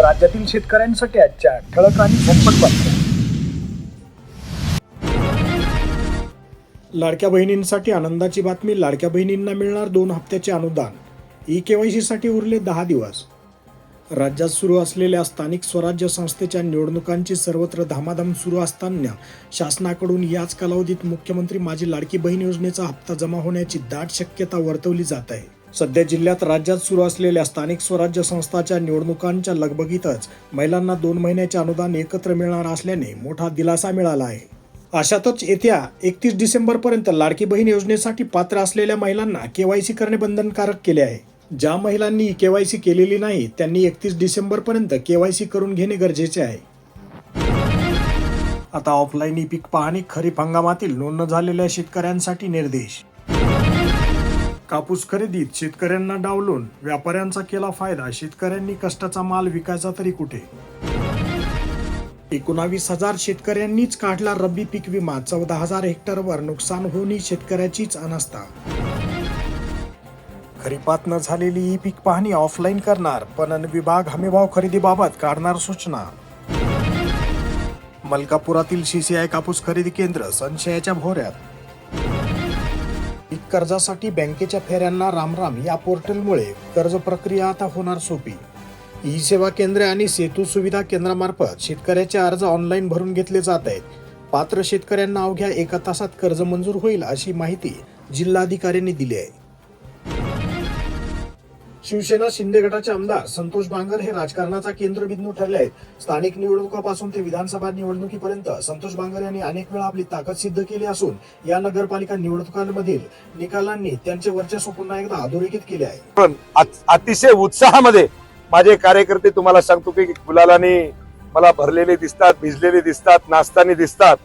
राज्यातील शेतकऱ्यांसाठी आजच्या ठळक आणि झटपट बातम्या. लाडक्या बहिणींसाठी आनंदाची बातमी लाडक्या बहिणींना मिळणार दोन हप्त्याचे अनुदान. ई केवायसी साठी उरले दहा दिवस. राज्यात सुरू असलेल्या स्थानिक स्वराज्य संस्थेच्या निवडणुकांची सर्वत्र धामाधाम सुरू असताना शासनाकडून याच कालावधीत मुख्यमंत्री माझी लाडकी बहीण योजनेचा हप्ता जमा होण्याची दाट शक्यता वर्तवली जात आहे. सध्या जिल्ह्यात राज्यात सुरू असलेल्या स्थानिक स्वराज्य संस्थाच्या निवडणुकांच्या लगबगीतच महिलांना दोन महिन्याचे अनुदान एकत्र मिळणार असल्याने मोठा दिलासा मिळाला आहे. अशातच येत्या एकतीस डिसेंबरपर्यंत लाडकी बहीण योजनेसाठी पात्र असलेल्या महिलांना केवायसी करणे बंधनकारक केले आहे. ज्या महिलांनी केवायसी केलेली नाही त्यांनी एकतीस डिसेंबरपर्यंत केवायसी करून घेणे गरजेचे आहे. आता ऑफलाईन ई पीक पाहणी खरीप हंगामातील नोंद झालेल्या शेतकऱ्यांसाठी निर्देश. कापूस खरेदीत शेतकऱ्यांना डावलून व्यापाऱ्यांचा केला फायदा शेतकऱ्यांनी कष्टाचा माल विकायचा तरी कुठे? एकोणावीस हजार शेतकऱ्यांनीच काढला रब्बी पीक विमा चौदा हजार हेक्टरवर नुकसान होऊनही शेतकऱ्याचीच अनास्था. खरीपात न झालेली ई पीक पाहणी ऑफलाईन करणार पणन विभाग हमीभाव खरेदीबाबत काढणार सूचना. मलकापुरातील सीसीआय कापूस खरेदी केंद्र संशयाच्या भोऱ्यात कर्जासाठी बँकेच्या फेऱ्यांना रामराम या पोर्टलमुळे कर्ज प्रक्रिया आता होणार सोपी. ई सेवा केंद्रे आणि सेतू सुविधा केंद्रामार्फत शेतकऱ्याचे अर्ज ऑनलाईन भरून घेतले जात आहेत. पात्र शेतकऱ्यांना अवघ्या एका तासात कर्ज मंजूर होईल अशी माहिती जिल्हाधिकाऱ्यांनी दिली आहे. शिवसेना शिंदे गटाचे आमदार संतोष बांगर हे राजकारणाचा केंद्रबिंदू ठरले आहेत. स्थानिक निवडणुकापासून ते विधानसभा निवडणुकीपर्यंत संतोष बांगर यांनी अनेक वेळा आपली ताकद सिद्ध केली असून या नगरपालिका निवडणुकांमधील निकालांनी त्यांचे वर्चस्व पुन्हा एकदा अधोरेखित केले आहे. अतिशय उत्साहामध्ये माझे कार्यकर्ते तुम्हाला सांगतो की गुलालाने मला भरलेले दिसतात भिजलेले दिसतात नाचताना दिसतात.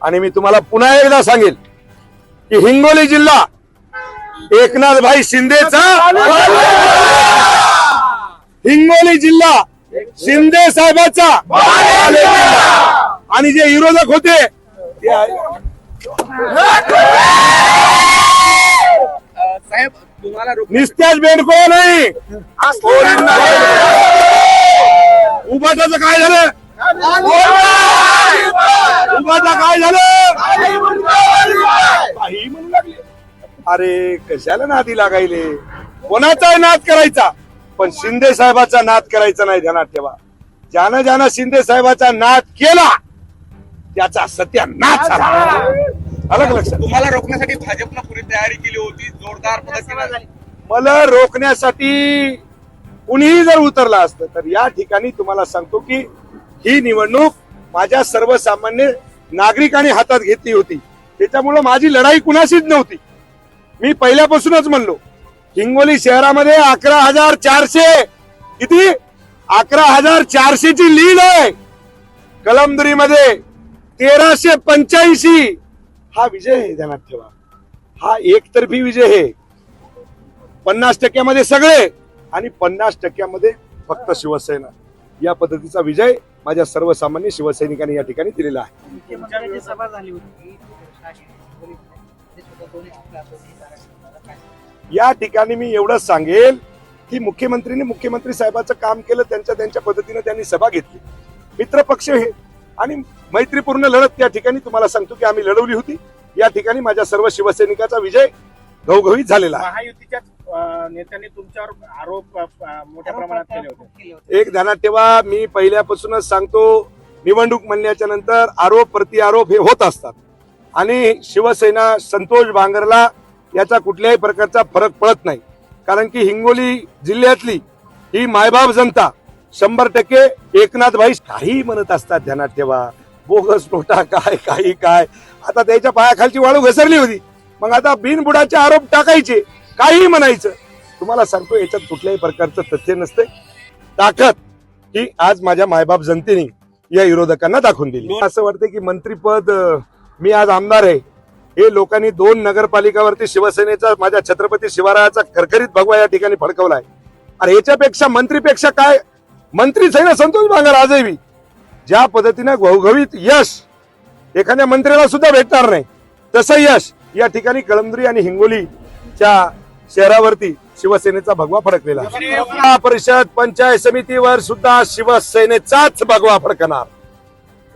आणि मी तुम्हाला पुन्हा एकदा सांगेल की हिंगोली जिल्हा एकनाथ भाई शिंदेचा हिंगोली जिल्हा शिंदे साहेबाचा आणि जे विरोधक होते साहेब तुम्हाला निस्त्याच बेंडको नाही. उभाटाचं काय झालं? उभाटा काय झालं? अरे कशाला नादी लागायले? कोणाचाही नाद करायचा? पण शिंदे साहेबाचा नाद करायचा नाही ध्यानात ठेवा. ज्यानं ज्यानं शिंदे साहेबाचा नाद केला त्याचा सत्यानाश झाला. आलं का लक्षात. तुम्हाला रोखण्यासाठी भाजपनं पुरी तयारी केली होती जोरदार पद्धतीने? मला रोखण्यासाठी कुणीही जर उतरला असतं तर या ठिकाणी तुम्हाला सांगतो की ही निवडणूक माझ्या सर्वसामान्य नागरिकांनी हातात घेतली होती. त्याच्यामुळं माझी लढाई कुणाशीच नव्हती. मी पहिल्यापासूनच म्हणलो हिंगोली शहरामध्ये अकरा हजार चारशे. किती? अकरा हजार चारशेची लीड आहे. कलमदरीमध्ये तेराशे पंच्याऐंशी. हा विजय आहे ध्यानात ठेवा. हा एकतर्फी विजय आहे. पन्नास टक्क्यामध्ये सगळे आणि पन्नास टक्क्यामध्ये फक्त शिवसेना. या पद्धतीचा विजय माझ्या सर्वसामान्य शिवसैनिकांनी या ठिकाणी दिलेला आहे. या ठिकाणी मी एवढंच सांगेल की मुख्यमंत्र्यांनी मुख्यमंत्री साहेबाचं काम केलं त्यांच्या त्यांच्या पद्धतीने त्यांनी सभा घेतली. मित्र पक्ष हे. आणि मैत्रीपूर्ण लढत त्या ठिकाणी तुम्हाला सांगतो की आम्ही लढवली होती. या ठिकाणी माझ्या सर्व शिवसैनिकाचा विजय घवघवीत झालेला आहे. महायुतीच्या अं, नेत्यांनी तुमच्यावर आरोप मोठ्या प्रमाणात केले होते. एक ध्यानात ठेवा मी पहिल्यापासूनच सांगतो निवडणूक म्हणल्याच्या नंतर आरोप प्रतिआरोप हे होत असतात. आणि शिवसेना संतोष भांगरला याचा कुठल्याही प्रकारचा फरक पडत नाही. कारण की हिंगोली जिल्ह्यातली ही मायबाप जनता शंभर टक्के एकनाथ भाई काही म्हणत असतात ध्यानात ठेवा. बोगस नोटा काय काही काय. आता त्याच्या पायाखालची वाळू घसरली होती. मग आता बिनबुडाचे आरोप टाकायचे. काही म्हणायचं. तुम्हाला सांगतो याच्यात कुठल्याही प्रकारचं तथ्य नसते ताकद ही आज माझ्या मायबाप जनतेने या विरोधकांना दाखवून दिली. असं वाटतं की मंत्रीपद मी आज आमदार आहे. हे लोकांनी दोन नगरपालिकावरती शिवसेनेचा माझ्या छत्रपती शिवरायाचा खरखरीत भगवा या ठिकाणी फडकवलाय. अरे याच्यापेक्षा मंत्रीपेक्षा काय? मंत्रीच आहे ना संतोष बांगर आजही ज्या पद्धतीने घवघवीत यश एखाद्या मंत्र्याला सुद्धा भेटणार नाही तसं यश या ठिकाणी कळमदुरी आणि हिंगोलीच्या शहरावरती शिवसेनेचा भगवा फडकलेला परिषद पंचायत समितीवर सुद्धा शिवसेनेचाच भगवा फडकणार.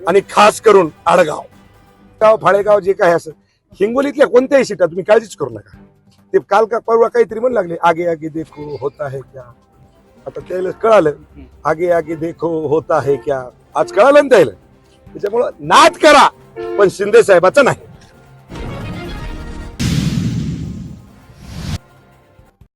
आणि खास करून आडगाव. फाळेगाव जे काय असं हिंगोलीतल्या कोणत्याही सीटा तुम्ही काळजीच करू नका. ते काल का परवा काहीतरी म्हणू लागले आगे आगे देखो होता है क्या? आता त्याला कळालं आगे आगे देखो होता है क्या? आज कळालं ना त्याला. त्याच्यामुळं नाद करा पण शिंदे साहेबाचा नाही.